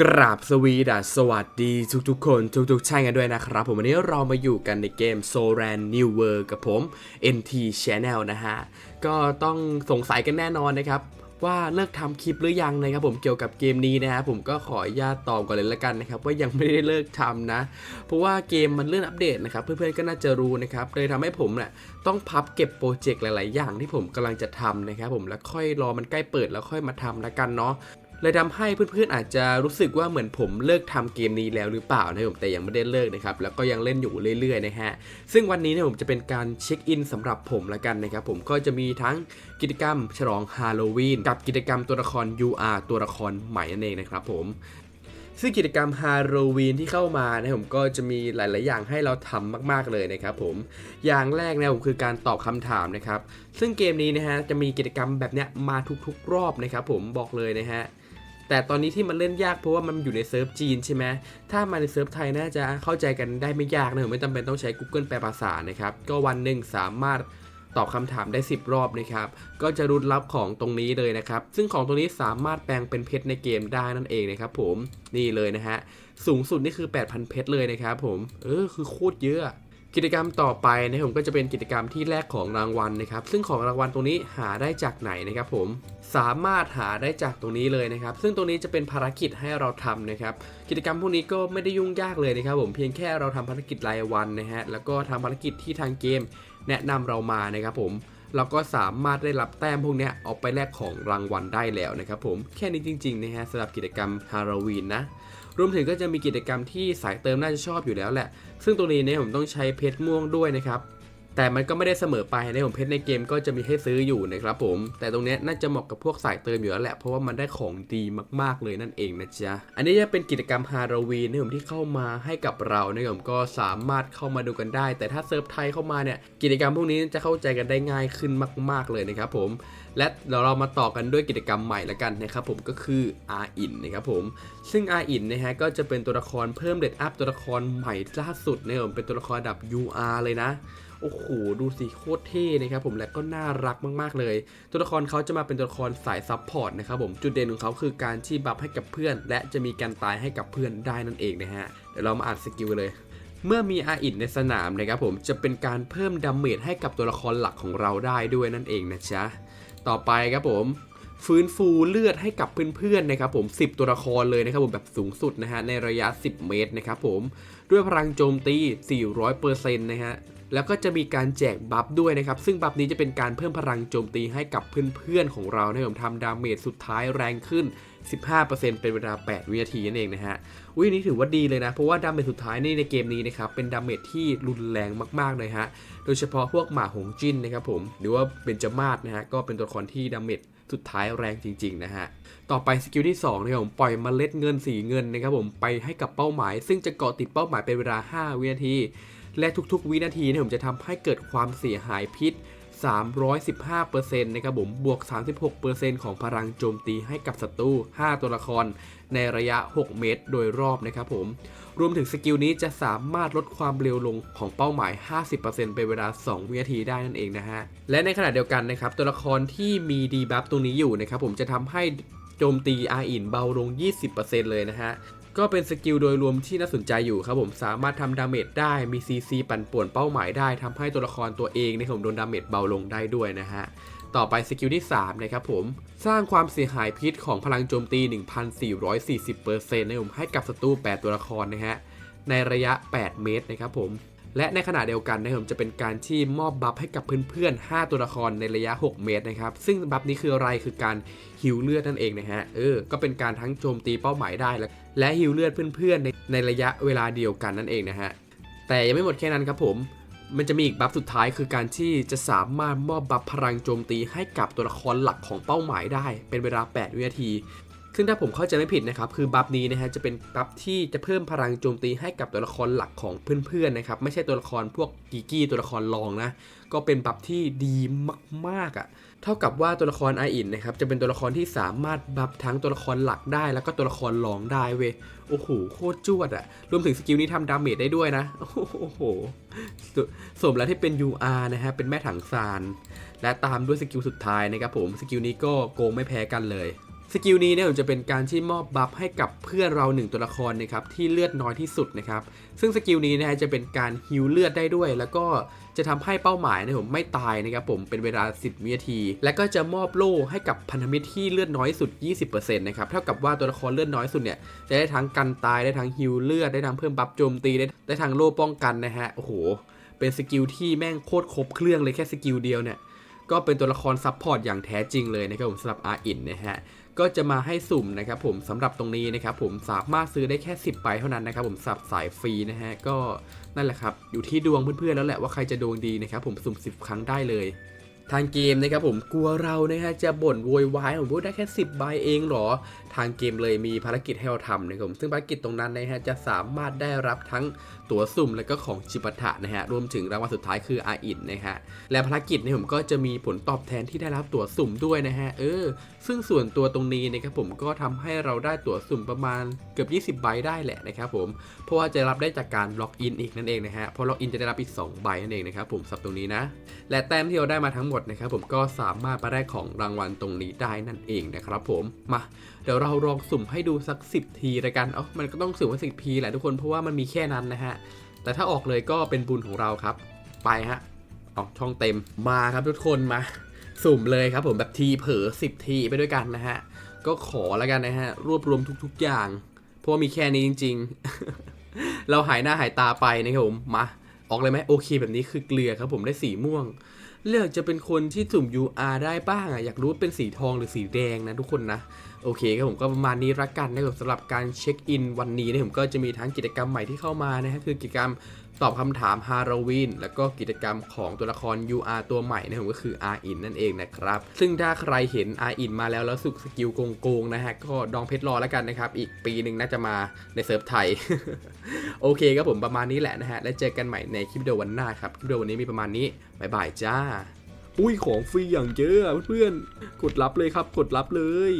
กราบสวีดัสสวัสดีทุกๆ คนทุกๆท่านกันด้วยนะครับ ผมวันนี้เรามาอยู่กันในเกม s o r a n New World กับผม NT Channel นะฮะ ก็ต้องสงสัยกันแน่นอนนะครับ ว่าเลิกทำคลิปหรือยังนะครับผมเกี่ยวกับเกมนี้นะฮะผมก็ขออนุญาตตอบก่อนเลยละกันนะครับ ว่ายังไม่ได้เลิกทำนะ เพราะว่าเกมมันเลื่อนอัปเดตนะครับ เพื่อนๆก็น่าจะรู้นะครับเลยทำให้ผมเนี่ยต้องพับเก็บโปรเจกต์หลาย ๆ อย่างที่ผมกำลังจะทำนะครับผมแล้วค่อยรอมันใกล้เปิดแล้วค่อยมาทำละกันเนาะ เลยทำให้เพื่อนๆอาจจะรู้สึกว่าเหมือนผมเลิกทำเกมนี้แล้วหรือเปล่านะครับผมแต่ยังไม่ได้เลิกนะครับแล้วก็ยังเล่นอยู่เรื่อยๆนะฮะซึ่งวันนี้เนี่ยผมจะเป็นการเช็คอินสำหรับผมละกันนะครับผมก็จะมีทั้งกิจกรรมฉลองฮาโลวีนกับกิจกรรมตัวละคร UR ตัวละครใหม่นั่นเองนะครับผมซึ่งกิจกรรมฮาโลวีนที่เข้ามานะครับผมก็จะมีหลาย ๆ อย่างให้เราทำมาก ๆ เลยนะครับผม อย่างแรกนะผมคือการตอบคำถามนะครับ ซึ่งเกมนี้นะฮะจะมีกิจกรรมแบบเนี้ยมาทุก ๆ รอบนะครับผมบอกเลยนะฮะ แต่ตอนนี้ที่มันเล่นยากเพราะว่ามันอยู่ในเซิร์ฟจีนใช่ไหมถ้ามาในเซิร์ฟไทยน่าจะเข้าใจกันได้ไม่ยากนะผมไม่จำเป็นต้องใช้ Google แปลภาษานะครับ ก็วันหนึ่งสามารถตอบคำถามได้ 10 รอบนะครับ ก็จะรุนรับของตรงนี้เลยนะครับ ซึ่งของตรงนี้สามารถแปลงเป็นเพชรในเกมได้นั่นเองนะครับผม นี่เลยนะฮะ สูงสุดนี่คือ 8,000 เพชรเลยนะครับผม เออ คือโคตรเยอะ กิจกรรมต่อไปนะครับผมก็จะเป็นกิจกรรมที่แรกของรางวัลนะครับ ซึ่งของรางวัลตรงนี้หาได้จากไหนนะครับผมสามารถหาได้จากตรงนี้เลยนะครับ ซึ่งตรงนี้จะเป็นภารกิจให้เราทำนะครับ กิจกรรมพวกนี้ก็ไม่ได้ยุ่งยากเลยนะครับ ผมเพียงแค่เราทำภารกิจรายวันนะฮะแล้วก็ทำภารกิจที่ทางเกม แนะนำเรามานะครับผมเราก็สามารถได้รับแต้มพวกนี้เอาไปแลกของรางวัลได้แล้วนะครับผมแค่นี้จริงๆนะฮะสำหรับกิจกรรมฮาโลวีนนะ รวมถึงก็จะมีกิจกรรมที่สายเติมน่าจะชอบอยู่แล้วแหละ ซึ่งตรงนี้เนี่ยผมต้องใช้เพชรม่วงด้วยนะครับ แต่มันก็ไม่ได้เสมอไปในผมเพชรในเกมก็จะมีให้ซื้ออยู่นะครับผม แต่ตรงนี้น่าจะเหมาะกับพวกสายเติมอยู่แล้วแหละ เพราะว่ามันได้ของดีมากๆเลยนั่นเองนะจ๊ะ อันนี้จะเป็นกิจกรรมฮาโลวีนนะผมที่เข้ามาให้กับเรานะผมก็สามารถเข้ามาดูกันได้ แต่ถ้าเซิร์ฟไทยเข้ามาเนี่ยกิจกรรมพวกนี้จะเข้าใจกันได้ง่ายขึ้นมาก ๆเลยนะครับผม และเดี๋ยวเรามาต่อกันด้วยกิจกรรมใหม่ละกันนะครับผมก็คือ R in นนะครับผม ซึ่ง R in นนะฮะก็จะเป็นตัวละครเพิ่มเดดอัพตัวละครใหม่ล่าสุดนะครับผมเป็นตัวละครดับ UR เลยนะ โอ้โหดูสิโคตรเท่นะครับผมและก็น่ารักมากๆเลย ตัวละครเขาจะมาเป็นตัวละครสายซับพอร์ตนะครับผมจุดเด่นของเขาคือการที่บัฟให้กับเพื่อน และจะมีการตายให้กับเพื่อนได้นั่นเองนะฮะเดี๋ยวเรามาอ่านสกิลเลยเมื่อมีอาอินในสนามนะครับผมจะเป็นการเพิ่มดาเมจให้กับตัวละครหลักของเราได้ด้วยนั่นเองนะจ๊ะต่อไปครับผมฟื้นฟูเลือดให้กับเพื่อนๆนะครับผม 10 ตัวละครเลยนะครับผมแบบสูงสุดนะฮะในระยะ 10 เมตรนะครับผมด้วยพลังโจมตี 400%นะฮะ แล้วก็จะมีการแจกบัฟด้วยนะครับ ซึ่งบัฟนี้จะเป็นการเพิ่มพลังโจมตีให้กับเพื่อนๆของเรานะครับผมทำดาเมจสุดท้ายแรงขึ้น 15%เป็นเวลา 8 วินาทีนั่นเองนะฮะอุ้ยอันนี้ถือว่าดีเลยนะ เพราะว่าดาเมจสุดท้ายนี่ในเกมนี้นะครับ เป็นดาเมจที่รุนแรงมากๆเลยฮะ โดยเฉพาะพวกหมาหงจิ้นนะครับผม หรือว่าเบนจมาศนะฮะ ก็เป็นตัวละครที่ดาเมจสุดท้ายแรงจริงๆนะฮะ ต่อไปสกิลที่2นะครับผมปล่อยเมล็ดเงินสีเงินนะครับผมไปให้กับเป้าหมาย ซึ่งจะเกาะติดเป้าหมายเป็นเวลา 5 วินาที และทุกๆ วินาทีเนี่ยผมจะทำให้เกิดความเสียหายพิษ 315%นะครับผมบวก 36%ของพลังโจมตีให้กับศัตรู 5 ตัวละคร ในระยะ 6 เมตร โดยรอบนะครับผม รวมถึงสกิลนี้จะสามารถลดความเร็วลงของเป้าหมาย 50%เป็นเวลา 2 วินาทีได้นั่นเองนะฮะ และในขณะเดียวกันนะครับ ตัวละครที่มีดีบัฟตรงนี้อยู่นะครับผมจะทำให้โจมตีอาอินเบาลง 20%เลยนะฮะ ก็เป็นสกิลโดยรวมที่น่าสนใจอยู่ครับผมสามารถทำดาเมจได้มี CC ปั่นป่วนเป้าหมายได้ทำให้ตัวละครตัวเองในผมโดนดาเมจเบาลงได้ด้วยนะฮะต่อไปสกิลที่ 3 นะครับผม สร้างความเสียหายพิษของพลังโจมตี 1,440%นะครับผมให้กับศัตรู 8 ตัวละครนะฮะในระยะ 8 เมตรนะครับผม และในขณะเดียวกันนะครับผมจะเป็นการที่มอบบัฟให้กับเพื่อนๆ 5 ตัวละครในระยะ 6 เมตรนะครับซึ่งบัฟนี้คืออะไรคือการฮิวเลือดนั่นเองนะฮะเออก็เป็นการทั้งโจมตีเป้าหมายได้ และและฮิวเลือดเพื่อนๆในในระยะเวลาเดียวกันนั่นเองนะฮะแต่ยังไม่หมดแค่นั้นครับผมมันจะมีอีกบัฟสุดท้ายคือการที่จะสามารถมอบบัฟพลังโจมตีให้กับตัวละครหลักของเป้าหมายได้ เป็นเวลา 8 วินาที ซึ่งถ้าผมเข้าใจไม่ผิดนะครับคือบัฟนี้นะฮะจะเป็นบัฟที่จะเพิ่มพลังโจมตีให้กับตัวละครหลักของเพื่อนๆนะครับไม่ใช่ตัวละครพวกกีกี้ตัวละครรองนะก็เป็นบัฟที่ดีมากๆอะเท่ากับว่าตัวละครไออินนะครับจะเป็นตัวละครที่สามารถบัฟทั้งตัวละครหลักได้ แล้วก็ตัวละครรองได้เว้ยโอ้โหโคตรจวดอะรวมถึงสกิลนี้ทำดาเมจได้ด้วยนะโอ้โหสสมแล้วที่เป็น UR นะฮะเป็นแม่ถังซานและตามด้วยสกิลสุดท้ายนะครับผมสกิลนี้ก็โกงไม่แพ้กันเลย สกิลนี้เนี่ยจะเป็นการที่มอบบัฟให้กับเพื่อนเราหนึ่งตัวละครนะครับที่เลือดน้อยที่สุดนะครับซึ่งสกิลนี้นะฮะจะเป็นการฮิวเลือดได้ด้วย แล้วก็จะทำให้เป้าหมายนะผมไม่ตายนะครับผมเป็นเวลา 10วินาที และก็จะมอบโล่ให้กับพันธมิตรที่เลือดน้อยสุด 20%นะครับเท่ากับว่าตัวละครเลือดน้อยสุดเนี่ยจะได้ทั้งกันตายได้ทั้งฮิวเลือดได้ทั้งเพิ่มบัฟโจมตีได้ได้ทั้งโล่ป้องกันนะฮะโอ้โหเป็นสกิลที่แม่งโคตรครบเครื่องเลยแค่สกิลเดียวเนี่ยก็เป็นตัวละครซับพอร์ตอย่างแท้จริงเลยนะครับผมสำหรับอาอินนะฮะ ก็จะมาให้สุ่มนะครับผมสำหรับตรงนี้นะครับผมสามารถซื้อได้แค่ 10ใบเท่านั้นนะครับผมสับสายฟรีนะฮะก็นั่นแหละครับอยู่ที่ดวงเพื่อนๆแล้วแหละว่าใครจะดวงดีนะครับผมสุ่ม 10 ครั้งได้เลย ทางเกมนะครับผมกลัวเรานะฮะจะบ่นโวยวายผมพูดได้แค่ 10 ใบเองเหรอ ทางเกมเลยมีภารกิจให้เราทำนะครับผมซึ่งภารกิจตรงนั้นนะฮะจะสามารถได้รับทั้งตั๋วสุ่มและก็ของจิปาถะนะฮะรวมถึงรางวัลสุดท้ายคืออาอินนะฮะและภารกิจเนี่ยผมก็จะมีผลตอบแทนที่ได้รับตั๋วสุ่มด้วยนะฮะเออ ซึ่งส่วนตัวตรงนี้นะครับผมก็ทำให้เราได้ตั๋วสุ่มประมาณเกือบ 20 ใบได้แหละนะครับผมเพราะว่าจะรับได้จากการล็อกอินอีกนั่นเองนะฮะพอล็อกอินจะได้รับอีก 2 ใบนั่นเองนะครับผมสับตรงนี้นะและแต้มที่เราได้มาทั้งหมดนะครับผมก็สามารถมาได้ของรางวัลตรงนี้ได้นั่นเองนะครับผมมาเดี๋ยวเราลองสุ่มให้ดูสัก 10 ทีละกันเอ๋อมันก็ต้องสุ่มว่าสิบทีแหละทุกคนเพราะว่ามันมีแค่นั้นนะฮะแต่ถ้าออกเลยก็เป็นบุญของเราครับ ไปฮะออกช่องเต็มมาครับทุกคนมา สุ่มเลยครับผมแบบทีเผลอ10 ทีไปด้วยกันนะฮะก็ขอแล้วกันนะฮะรวบรวมทุก ๆ อย่าง เพราะว่ามีแค่นี้จริง ๆ เราหายหน้าหายตาไปนะครับผมมาออกเลยไหมโอเคแบบนี้คือเกลือครับผมได้สีม่วง เลือกจะเป็นคนที่สุ่ม UR ได้บ้างอะอยากรู้เป็นสีทองหรือสีแดงนะทุกคนนะ โอเคครับผมก็ประมาณนี้ละกันนะครับสำหรับการเช็คอินวันนี้นะผมก็จะมีทั้งกิจกรรมใหม่ที่เข้ามานะฮะคือกิจกรรมตอบคำถามฮาโลวีนแล้วก็กิจกรรมของตัวละคร UR ตัวใหม่นะผมก็คือ R in นั่นเองนะครับ ซึ่งถ้าใครเห็น R in มาแล้วแล้วสุกสกิลโกงๆนะฮะก็ดองเพชรรอแล้วกันนะครับ อีกปีหนึ่งน่าจะมาในเซิร์ฟไทย โอเคครับผมประมาณนี้แหละนะฮะ แล้วเจอกันใหม่ในคลิปเดียววันหน้าครับ คลิปเดียววันนี้มีประมาณนี้บ๊ายบายจ้า อุ้ยของฟรีอย่างเยอะอะเพื่อนๆ กดรับเลยครับ กดรับเลย